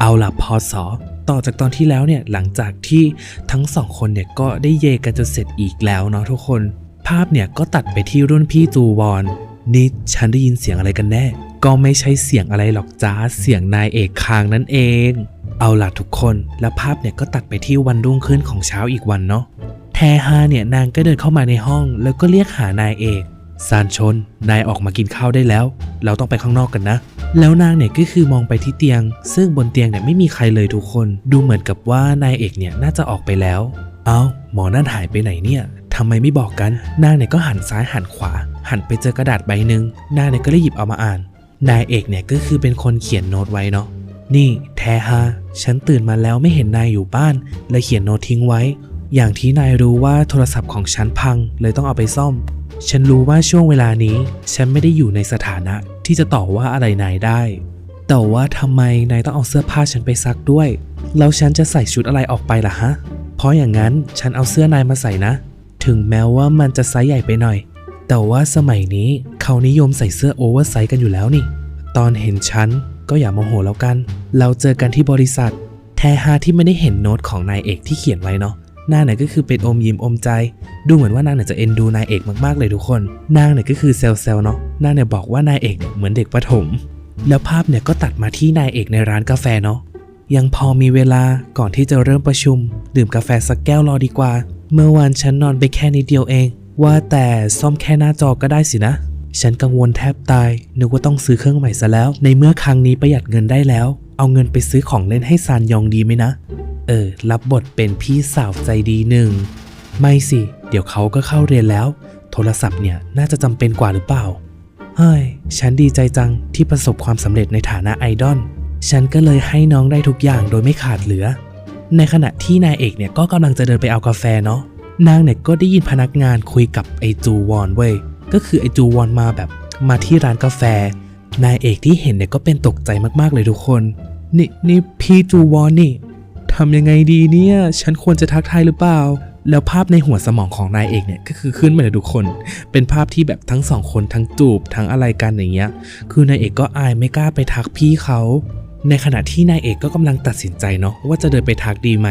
เอาล่ะพอสอต่อจากตอนที่แล้วเนี่ยหลังจากที่ทั้งสองคนเนี่ยก็ได้เยกันจนเสร็จอีกแล้วเนาะทุกคน ภาพเนี่ยก็ตัดไปที่รุ่นพี่จูวอนนี่ฉันได้ยินเสียงอะไรกันแน่ ก็ไม่ใช่เสียงอะไรหรอกจ้าเสียงนายเอกคางนั่นเอง เอาล่ะทุกคนแล้วภาพเนี่ยก็ตัดไปที่วันรุ่งขึ้นของเช้าอีกวันเนาะแทฮาเนี่ยนางก็เดินเข้ามาในห้อง แล้วก็เรียกหานายเอกซานชน นายออกมากินข้าวได้แล้ว เราต้องไปข้างนอกกันนะ แล้วนางเนี่ยก็คือมองไปที่เตียง ซึ่งบนเตียงเนี่ยไม่มีใครเลยทุกคน ดูเหมือนกับว่านายเอกเนี่ยน่าจะออกไปแล้ว เอ้าหมอนั่นหายไปไหนเนี่ยทำไมไม่บอกกัน นางเนี่ยก็หันซ้ายหันขวา หันไปเจอกระดาษใบหนึ่งนางเนี่ยก็เลยหยิบเอามาอ่าน นายเอกเนี่ยก็คือเป็นคนเขียนโน้ตไว้เนาะนี่แทฮาฉันตื่นมาแล้วไม่เห็นนายอยู่บ้านเลยเขียนโน้ตทิ้งไว้ อย่างที่นายรู้ว่าโทรศัพท์ของฉันพังเลยต้องเอาไปซ่อม ฉันรู้ว่าช่วงเวลานี้ ฉันไม่ได้อยู่ในสถานะที่จะต่อว่าอะไรนายได้ แต่ว่าทำไมนายต้องเอาเสื้อผ้าฉันไปซักด้วย แล้วฉันจะใส่ชุดอะไรออกไปล่ะฮะ เพราะอย่างนั้นฉันเอาเสื้อนายมาใส่นะ ถึงแม้ว่ามันจะไซส์ใหญ่ไปหน่อย แต่ว่าสมัยนี้เขานิยมใส่เสื้อโอเวอร์ไซส์กันอยู่แล้วนี่ ตอนเห็นฉันก็อย่าโมโหแล้วกัน เราเจอกันที่บริษัท แทฮาที่ไม่ได้เห็นโน้ตของนายเอกที่เขียนไว้เนาะ น้าเนี่ยก็คือเป็นอมยิ้มอมใจ ดูเหมือนว่านางเนี่ยจะเอ็นดูนายเอกมากๆเลยทุกคน นางเนี่ยก็คือเซลเซลเนาะนางเนี่ยบอกว่านายเอกเนี่ยเหมือนเด็กประถม แล้วภาพเนี่ยก็ตัดมาที่นายเอกในร้านกาแฟเนาะยังพอมีเวลาก่อนที่จะเริ่มประชุม ดื่มกาแฟสักแก้วรอดีกว่า เมื่อวานฉันนอนไปแค่นิดเดียวเอง ว่าแต่ซ่อมแค่หน้าจอก็ได้สินะ ฉันกังวลแทบตาย นึกว่าต้องซื้อเครื่องใหม่ซะแล้ว ในเมื่อครั้งนี้ประหยัดเงินได้แล้ว เอาเงินไปซื้อของเล่นให้ซานยองดีไหมนะ เออ รับบทเป็นพี่สาวใจดีหนึ่ง ไม่สิ เดี๋ยวเขาก็เข้าเรียนแล้ว โทรศัพท์เนี่ยน่าจะจำเป็นกว่าหรือเปล่า เฮ้ย ฉันดีใจจังที่ประสบความสำเร็จในฐานะไอดอล ฉันก็เลยให้น้องได้ทุกอย่างโดยไม่ขาดเหลือ ในขณะที่นายเอกเนี่ยก็กำลังจะเดินไปเอากาแฟเนาะ นางเนี่ยก็ได้ยินพนักงานคุยกับไอจูวอนเว้ย ก็คือไอจูวอนมาแบบมาที่ร้านกาแฟ นายเอกที่เห็นเนี่ยก็เป็นตกใจมากๆเลยทุกคน นี่นี่พี่จูวอนนี่ ทำยังไงดีเนี่ย ฉันควรจะทักทายหรือเปล่า แล้วภาพในหัวสมองของนายเอกเนี่ยก็คือขึ้นมาเลยทุกคน เป็นภาพที่แบบทั้งสองคนทั้งจูบทั้งอะไรกันอย่างเงี้ย คือนายเอกก็อายไม่กล้าไปทักพี่เขา ในขณะที่นายเอกก็กำลังตัดสินใจเนาะว่าจะเดินไปทักดีไหม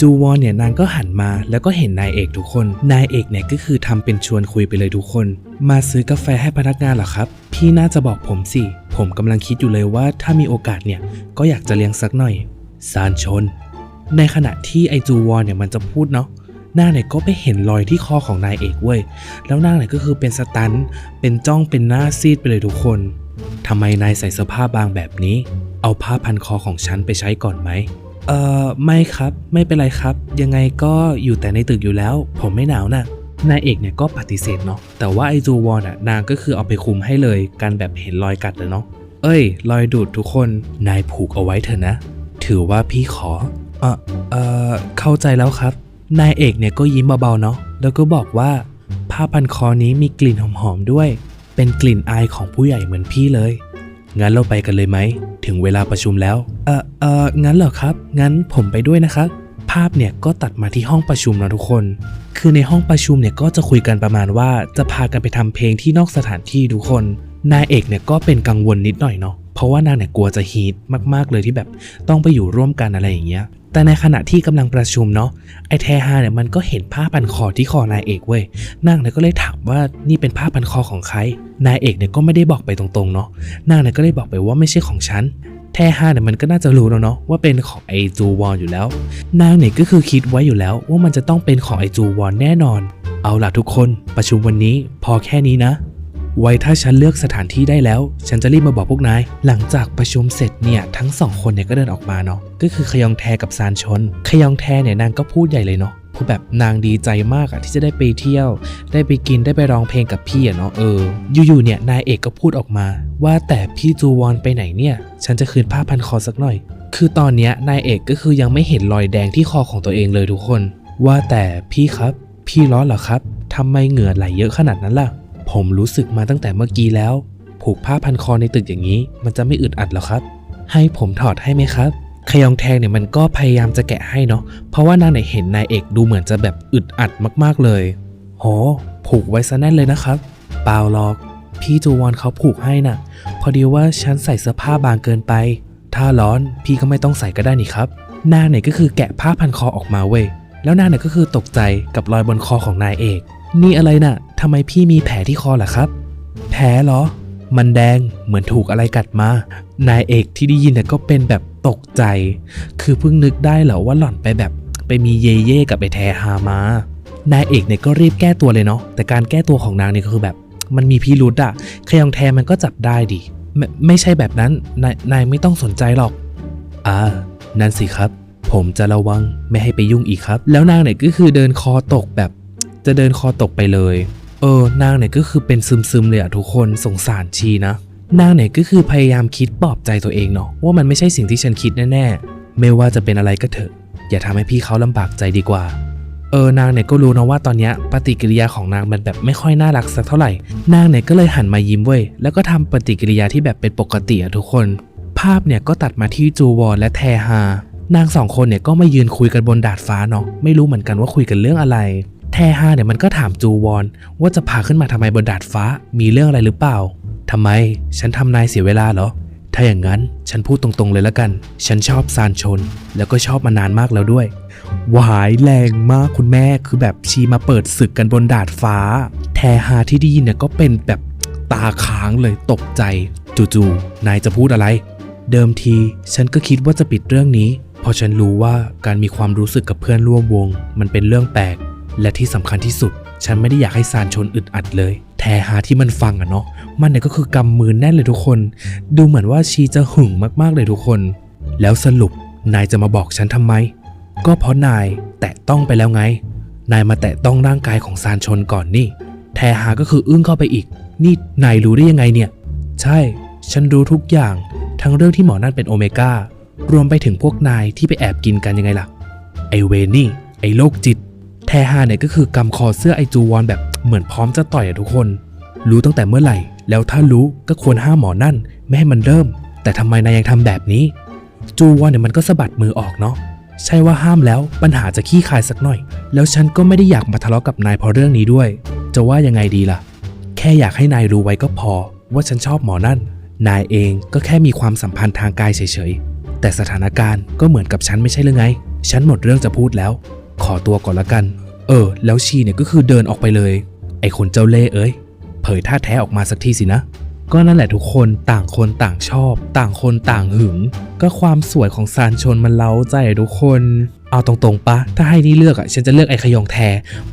จูวอนเนี่ยนางก็หันมาแล้วก็เห็นนายเอกทุกคน นายเอกเนี่ยก็คือทำเป็นชวนคุยไปเลยทุกคน มาซื้อกาแฟให้พนักงานเหรอครับ พี่น่าจะบอกผมสิ ผมกำลังคิดอยู่เลยว่าถ้ามีโอกาสเนี่ยก็อยากจะเลี้ยงสักหน่อย ซานชน ในขณะที่ไอจูวอนเนี่ยมันจะพูดเนาะน้าเนี่ยก็ไปเห็นรอยที่คอของนายเอกเว้ย แล้วน้าเนี่ยก็คือเป็นสตัน เป็นจ้อง เป็นหน้าซีดไปเลยทุกคนทำไมนายใส่เสื้อผ้าบางแบบนี้ เอาผ้าพันคอของฉันไปใช้ก่อนไหม เอ่อ ไม่ครับ ไม่เป็นไรครับ ยังไงก็อยู่แต่ในตึกอยู่แล้ว ผมไม่หนาวนะ่ะนายเอกเนี่ยก็ปฏิเสธเนาะ แต่ว่าไอจูวอนอะนางก็คือเอาไปคุมให้เลยการแบบเห็นรอยกัดเลยเนาะ เอ้ย รอยดูดทุกคน นายผูกเอาไว้เถอะนะ ถือว่าพี่ขอ เออเออเข้าใจแล้วครับ นายเอกเนี่ยก็ยิ้มเบาๆเนาะ แล้วก็บอกว่า ผ้าพันคอนี้มีกลิ่นหอมๆด้วย เป็นกลิ่นอายของผู้ใหญ่เหมือนพี่เลย งั้นเราไปกันเลยไหม ถึงเวลาประชุมแล้ว เออเอองั้นเหรอครับ งั้นผมไปด้วยนะครับ ภาพเนี่ยก็ตัดมาที่ห้องประชุมนะทุกคน คือในห้องประชุมเนี่ยก็จะคุยกันประมาณว่าจะพากันไปทำเพลงที่นอกสถานที่ทุกคน นายเอกเนี่ยก็เป็นกังวลนิดหน่อยเนาะ เพราะว่านางเนี่ยกลัวจะฮีทมากๆเลยที่แบบต้องไปอยู่ร่วมกันอะไรอย่างเงี้ย แต่ในขณะที่กำลังประชุมเนาะไอแทฮาเนี่ยมันก็เห็นผ้าพันคอที่คอนายเอกเว้ยนางเนี่ยก็เลยถามว่านี่เป็นผ้าพันคอของใคร นายเอกเนี่ยก็ไม่ได้บอกไปตรงๆเนาะนางเนี่ยก็เลยบอกไปว่าไม่ใช่ของฉันแทฮาเนี่ยมันก็น่าจะรู้แล้วเนาะว่าเป็นของไอจูวอนอยู่แล้ว นางเนี่ยก็คือคิดไว้อยู่แล้วว่ามันจะต้องเป็นของไอจูวอนแน่นอน เอาล่ะทุกคนประชุมวันนี้พอแค่นี้นะ ไว้ถ้าฉันเลือกสถานที่ได้แล้ว ฉันจะรีบมาบอกพวกนาย หลังจากประชุมเสร็จเนี่ยทั้งสองคนเนี่ยก็เดินออกมาเนาะก็คือขยองแทกับซานชนขยองแทเนี่ยนางก็พูดใหญ่เลยเนาะพูดแบบนางดีใจมากอะที่จะได้ไปเที่ยว ได้ไปกินได้ไปร้องเพลงกับพี่อะเนาะเออ อยู่ๆเนี่ยนายเอกก็พูดออกมา ว่าแต่พี่จูวอนไปไหนเนี่ย ฉันจะคืนผ้าพันคอสักหน่อย คือตอนเนี้ยนายเอกก็คือยังไม่เห็นรอยแดงที่คอของตัวเองเลยทุกคน ว่าแต่พี่ครับ พี่ร้อนเหรอครับทำไมเหงื่อไหลเยอะขนาดนั้นล่ะ ผมรู้สึกมาตั้งแต่เมื่อกี้แล้ว ผูกผ้าพันคอในตึกอย่างนี้ มันจะไม่อึดอัดหรอครับ ให้ผมถอดให้ไหมครับขยองแทงเนี่ยมันก็พยายามจะแกะให้เนาะเพราะว่านางเนี่ยเห็นนายเอกดูเหมือนจะแบบอึดอัดมากๆเลยโหผูกไว้ซะแน่นเลยนะครับ เปล่าหรอกพี่จูวอนเขาผูกให้น่ะ พอดีว่าฉันใส่เสื้อผ้าบางเกินไป ถ้าร้อนพี่ก็ไม่ต้องใส่ก็ได้นี่ครับนางเนี่ยก็คือแกะผ้าพันคอออกมาเว้ยแล้วนางเนี่ยก็คือตกใจกับรอยบนคอของนายเอก นี่อะไรน่ะทำไมพี่มีแผลที่คอล่ะครับ แผลเหรอ มันแดงเหมือนถูกอะไรกัดมา นายเอกที่ได้ยินน่ยก็เป็นแบบตกใจ คือเพิ่งนึกได้เหรอว่าหล่อนไปแบบ ไปมีเย่เย่กับไอแทฮามานายเอกเนี่ยก็รีบแก้ตัวเลยเนาะแต่การแก้ตัวของนางเนี่ยก็คือแบบ มันมีพิรุษอะขยองแทมันก็จับได้ดิไม่ไม่ใช่แบบนั้นนายนายไม่ต้องสนใจหรอกอ่านั่นสิครับ ผมจะระวังไม่ให้ไปยุ่งอีกครับ แล้วนางเนี่ยก็คือเดินคอตกแบบ จะเดินคอตกไปเลย เออนางเนี่ยก็คือเป็นซึมๆเลยอะทุกคนสงสารชีนะ นางเนี่ยก็คือพยายามคิดปลอบใจตัวเองเนาะว่ามันไม่ใช่สิ่งที่ฉันคิดแน่ๆไม่ว่าจะเป็นอะไรก็เถอะ อย่าทำให้พี่เขาลำบากใจดีกว่าเออนางเนี่ยก็รู้นะว่าตอนนี้ปฏิกิริยาของนางมันแบบไม่ค่อยน่ารักสักเท่าไหร่ นางเนี่ยก็เลยหันมายิ้มเว้ยแล้วก็ทำปฏิกิริยาที่แบบเป็นปกติอะทุกคน ภาพเนี่ยก็ตัดมาที่จูวอนและแทฮานางสองคนเนี่ยก็มายืนคุยกันบนดาดฟ้าเนาะไม่รู้เหมือนกันว่าคุยกันเรื่องอะไร แทฮาเนี่ยมันก็ถามจูวอนว่าจะพาขึ้นมาทำไมบนดาดฟ้ามีเรื่องอะไรหรือเปล่าทำไมฉันทำนายเสียเวลาเหรอ ถ้าอย่างนั้นฉันพูดตรงๆเลยละกัน ฉันชอบซานชน แล้วก็ชอบมานานมากแล้วด้วย หวายแรงมากคุณแม่คือแบบชีมาเปิดศึกกันบนดาดฟ้า แทฮาที่ได้ยินเนี่ยก็เป็นแบบตาค้างเลยตกใจจู่ๆนายจะพูดอะไร เดิมทีฉันก็คิดว่าจะปิดเรื่องนี้พราะฉันรู้ว่าการมีความรู้สึกกับเพื่อนร่วมวง มันเป็นเรื่องแปลก และที่สำคัญที่สุด ฉันไม่ได้อยากให้ซานชนอึดอัดเลย แทฮาที่มันฟังอะเนาะมันเนี่ยก็คือกำมือแน่นเลยทุกคน ดูเหมือนว่าชีจะหึงมากๆเลยทุกคน แล้วสรุปนายจะมาบอกฉันทำไม ก็เพราะนายแตะต้องไปแล้วไง นายมาแตะต้องร่างกายของซานชนก่อนนี่ แทฮาก็คืออึ้งเข้าไปอีก นี่นายรู้ได้ยังไงเนี่ย ใช่ ฉันรู้ทุกอย่าง ทั้งเรื่องที่หมอนั่นเป็นโอเมก้ารวมไปถึงพวกนายที่ไปแอบกินกันยังไงล่ะ ไอเวนี่ ไอโรคจิต ทฮาเนี่ยก็คือกำคอเสื้อไอจูวอนแบบเหมือนพร้อมจะต่อยอะทุกคน รู้ตั้งแต่เมื่อไหร่ แล้วถ้ารู้ก็ควรห้ามหมอนั่น ไม่ให้มันเริ่ม แต่ทำไมนายยังทำแบบนี้ จูวอนเนี่ยมันก็สะบัดมือออกเนาะใช่ว่าห้ามแล้วปัญหาจะขี้คายสักหน่อย แล้วฉันก็ไม่ได้อยากมาทะเลาะกับนายเพราะเรื่องนี้ด้วย จะว่ายังไงดีล่ะ แค่อยากให้นายรู้ไว้ก็พอ ว่าฉันชอบหมอนั่น นายเองก็แค่มีความสัมพันธ์ทางกายเฉยๆแต่สถานการณ์ก็เหมือนกับฉันไม่ใช่หรือไง ฉันหมดเรื่องจะพูดแล้ว ขอตัวก่อนละกัน ออ แล้วชีเนี่ยก็คือเดินออกไปเลย ไอ้คนเจ้าเล่ห์เอ้ย เผยท่าแท้ออกมาสักทีสินะ ก็นั่นแหละทุกคนต่างคนต่างชอบ ต่างคนต่างหึง ก็ความสวยของซานชนมันเล้าใจทุกคน เอาตรงๆปะ ถ้าให้นี่เลือกอะ ฉันจะเลือกไอ้ขยองแท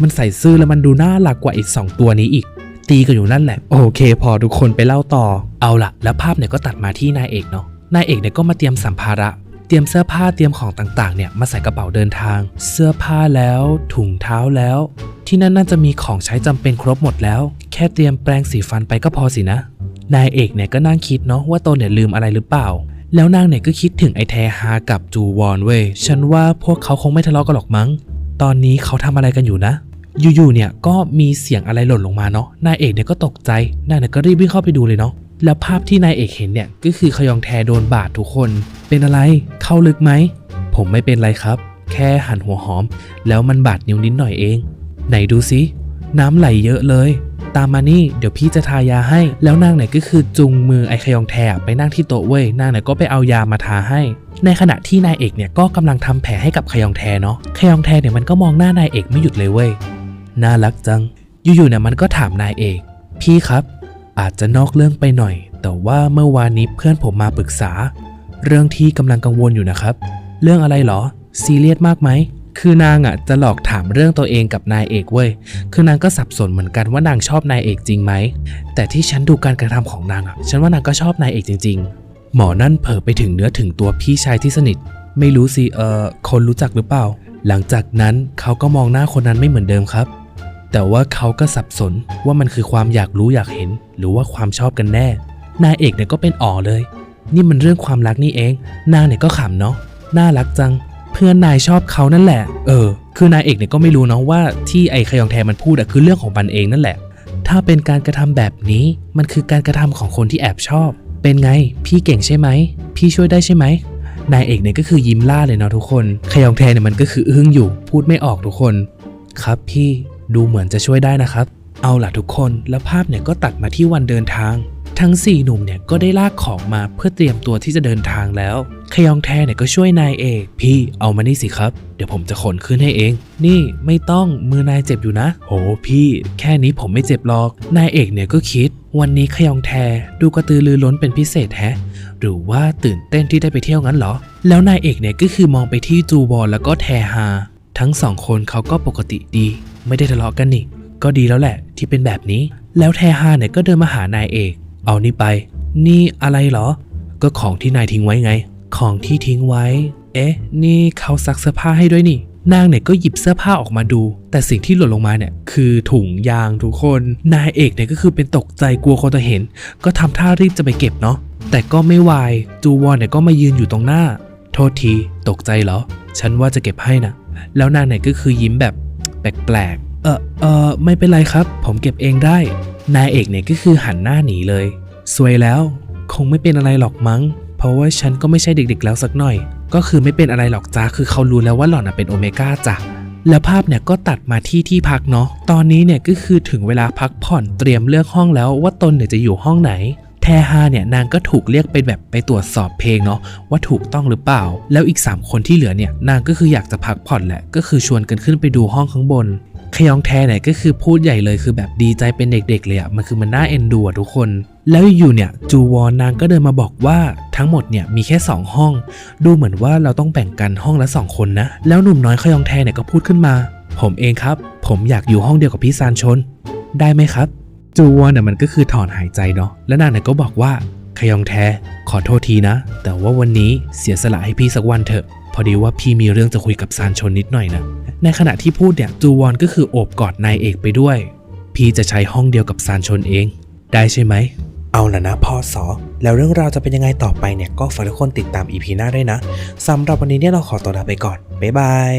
มันใส่ซื่อแล้วมันดูน่ารักกว่าอีกสองตัวนี้อีกตีกันอยู่นั่นแหละ โอเค พอทุกคนไปเล่าต่อ เอาละแล้วภาพเนี่ยก็ตัดมาที่นายเอกเนาะนายเอกเนี่ยก็มาเตรียมสัมภาระ เตรียมเสื้อผ้าเตรียมของต่างๆเนี่ยมาใส่กระเป๋าเดินทาง เสื้อผ้าแล้ว ถุงเท้าแล้ว ที่นั่นน่าจะมีของใช้จำเป็นครบหมดแล้ว แค่เตรียมแปรงสีฟันไปก็พอสินะ นายเอกเนี่ยก็นั่งคิดเนาะว่าตนเนี่ยลืมอะไรหรือเปล่า แล้วนางเนี่ยก็คิดถึงไอ้แทฮากับจูวอนเว้ยฉันว่าพวกเขาคงไม่ทะเลาะกันหรอกมั้ง ตอนนี้เขาทำอะไรกันอยู่นะอยู่ๆเนี่ยก็มีเสียงอะไรหล่นลงมาเนาะนายเอกเนี่ยก็ตกใจนายเนี่ยก็รีบวิ่งเข้าไปดูเลยเนาะ แล้วภาพที่นายเอกเห็นเนี่ยก็คือขยองแทโดนบาดทุกคน เป็นอะไรเข้าลึกไหม ผมไม่เป็นไรครับ แค่หันหัวหอม แล้วมันบาดนิ้วนิดหน่อยเอง ไหนดูสิน้ำไหลเยอะเลย ตามมานี่เดี๋ยวพี่จะทายาให้ แล้วนางไหนก็คือจุงมือไอขยองแทไปนั่งที่โต๊ะเว้ยนางไหนก็ไปเอายามาทาให้ ในขณะที่นายเอกเนี่ยก็กำลังทำแผลให้กับขยองแทเนาะขยองแทเนี่ยมันก็มองหน้านายเอกไม่หยุดเลยเว้ยน่ารักจัง อยู่ๆเนี่ยมันก็ถามนายเอก พี่ครับ อาจจะนอกเรื่องไปหน่อย แต่ว่าเมื่อวานนี้เพื่อนผมมาปรึกษา เรื่องที่กำลังกังวลอยู่นะครับ เรื่องอะไรเหรอ ซีเรียสมากไหม คือนางอะจะหลอกถามเรื่องตัวเองกับนายเอกเว้ย คือนางก็สับสนเหมือนกันว่านางชอบนายเอกจริงไหม แต่ที่ฉันดูการกระทำของนางอะ ฉันว่านางก็ชอบนายเอกจริง ๆ หมอนั่นเผลอไปถึงเนื้อถึงตัวพี่ชายที่สนิท ไม่รู้สิเออคนรู้จักหรือเปล่า หลังจากนั้นเขาก็มองหน้าคนนั้นไม่เหมือนเดิมครับ แต่ว่าเขาก็สับสนว่ามันคือความอยากรู้อยากเห็น หรือว่าความชอบกันแน่ นายเอกเนี่ยก็เป็นอ๋อเลย นี่มันเรื่องความรักนี่เอง นางเนี่ยก็ขำเนาะน่ารักจัง เพื่อนนายชอบเขานั่นแหละ เออ คือนายเอกเนี่ยก็ไม่รู้เนาะว่าที่ไอ้ขยองแทมันพูดอะคือเรื่องของมันเองนั่นแหละ ถ้าเป็นการกระทำแบบนี้มันคือการกระทำของคนที่แอบชอบ เป็นไง พี่เก่งใช่ไหมพี่ช่วยได้ใช่ไหมนายเอกเนี่ยก็คือยิ้มล่าเลยเนาะทุกคนขยองแทเนี่ยมันก็คืออึ้งอยู่ พูดไม่ออกทุกคน ครับพี่ ดูเหมือนจะช่วยได้นะครับ เอาล่ะทุกคนแล้วภาพเนี่ยก็ตัดมาที่วันเดินทาง ทั้งสี่หนุ่มเนี่ยก็ได้ลากของมาเพื่อเตรียมตัวที่จะเดินทางแล้วขยองแทเนี่ยก็ช่วยนายเอกพี่เอามานี่สิครับ เดี๋ยวผมจะขนขึ้นให้เอง นี่ไม่ต้องมือนายเจ็บอยู่นะโหพี่ แค่นี้ผมไม่เจ็บหรอกนายเอกเนี่ยก็คิด วันนี้ขยองแทดูกระตือรือร้นเป็นพิเศษแฮะหรือว่าตื่นเต้นที่ได้ไปเที่ยวงั้นเหรอ แล้วนายเอกเนี่ยก็คือมองไปที่จูบอลแล้วก็แทฮาทั้งสองคนเขาก็ปกติดี ไม่ได้ทะเลาะกันนี่ ก็ดีแล้วแหละที่เป็นแบบนี้ แล้วแทฮาเนี่ยก็เดินมาหานายเอก เอานี่ไป นี่อะไรเหรอ ก็ของที่นายทิ้งไว้ไง ของที่ทิ้งไว้ เอ๊ะ นี่เขาซักเสื้อผ้าให้ด้วยนี่ นางเนี่ยก็หยิบเสื้อผ้าออกมาดู แต่สิ่งที่หล่นลงมาเนี่ยคือถุงยางทุกคน นายเอกเนี่ยก็คือเป็นตกใจกลัวคนจะเห็น ก็ทำท่ารีบจะไปเก็บเนาะ แต่ก็ไม่วาย จูวอนเนี่ยก็มายืนอยู่ตรงหน้า โทษที ตกใจเหรอ ฉันว่าจะเก็บให้นะแล้วนางเนี่ยก็คือยิ้มแบบ แปลกๆ เออเออไม่เป็นไรครับ ผมเก็บเองได้ นายเอกเนี่ยก็คือหันหน้าหนีเลย สวยแล้ว คงไม่เป็นอะไรหรอกมั้ง เพราะว่าฉันก็ไม่ใช่เด็กๆ แล้วสักหน่อย ก็คือไม่เป็นอะไรหรอกจ้าคือเขารู้แล้วว่าหล่อนนะเป็นโอเมก้าจ้ะแล้วภาพเนี่ยก็ตัดมาที่ที่พักเนาะ ตอนนี้เนี่ยก็คือถึงเวลาพักผ่อนเตรียมเลือกห้องแล้วว่าตนเนี่ยจะอยู่ห้องไหน แทฮาเนี่ยนางก็ถูกเรียกไปแบบไปตรวจสอบเพลงเนาะว่าถูกต้องหรือเปล่า แล้วอีก 3 คนที่เหลือเนี่ยนางก็คืออยากจะพักผ่อนแหละก็คือชวนกันขึ้นไปดูห้องข้างบนขยองแทเนี่ยก็คือพูดใหญ่เลยคือแบบดีใจเป็นเด็กๆเลยอะมันคือมันน่าเอ็นดูอะทุกคน แล้วอยู่เนี่ยจูวอนนางก็เดินมาบอกว่าทั้งหมดเนี่ยมีแค่ 2 ห้อง ดูเหมือนว่าเราต้องแบ่งกันห้องละ 2 คนนะ แล้วหนุ่มน้อยขยองแทเนี่ยก็พูดขึ้นมา ผมเองครับ ผมอยากอยู่ห้องเดียวกับพี่ซานชน ได้ไหมครับ จูวอนเนี่ยมันก็คือถอนหายใจเนาะแล้วนางเนี่ยก็บอกว่าขยองแทขอโทษทีนะ แต่ว่าวันนี้เสียสละให้พี่สักวันเถอะ พอดีว่าพี่มีเรื่องจะคุยกับซานชนนิดหน่อยนะในขณะที่พูดเนี่ยจูวอนก็คือโอบกอดนายเอกไปด้วย พี่จะใช้ห้องเดียวกับซานชนเอง ได้ใช่ไหมเอาล่ะนะพ่อสอแล้วเรื่องราวจะเป็นยังไงต่อไปเนี่ยก็ฝากทุกคนติดตามอีพีหน้าด้วยนะสำหรับวันนี้เนี่ยเราขอตัวลาไปก่อนบ๊ายบาย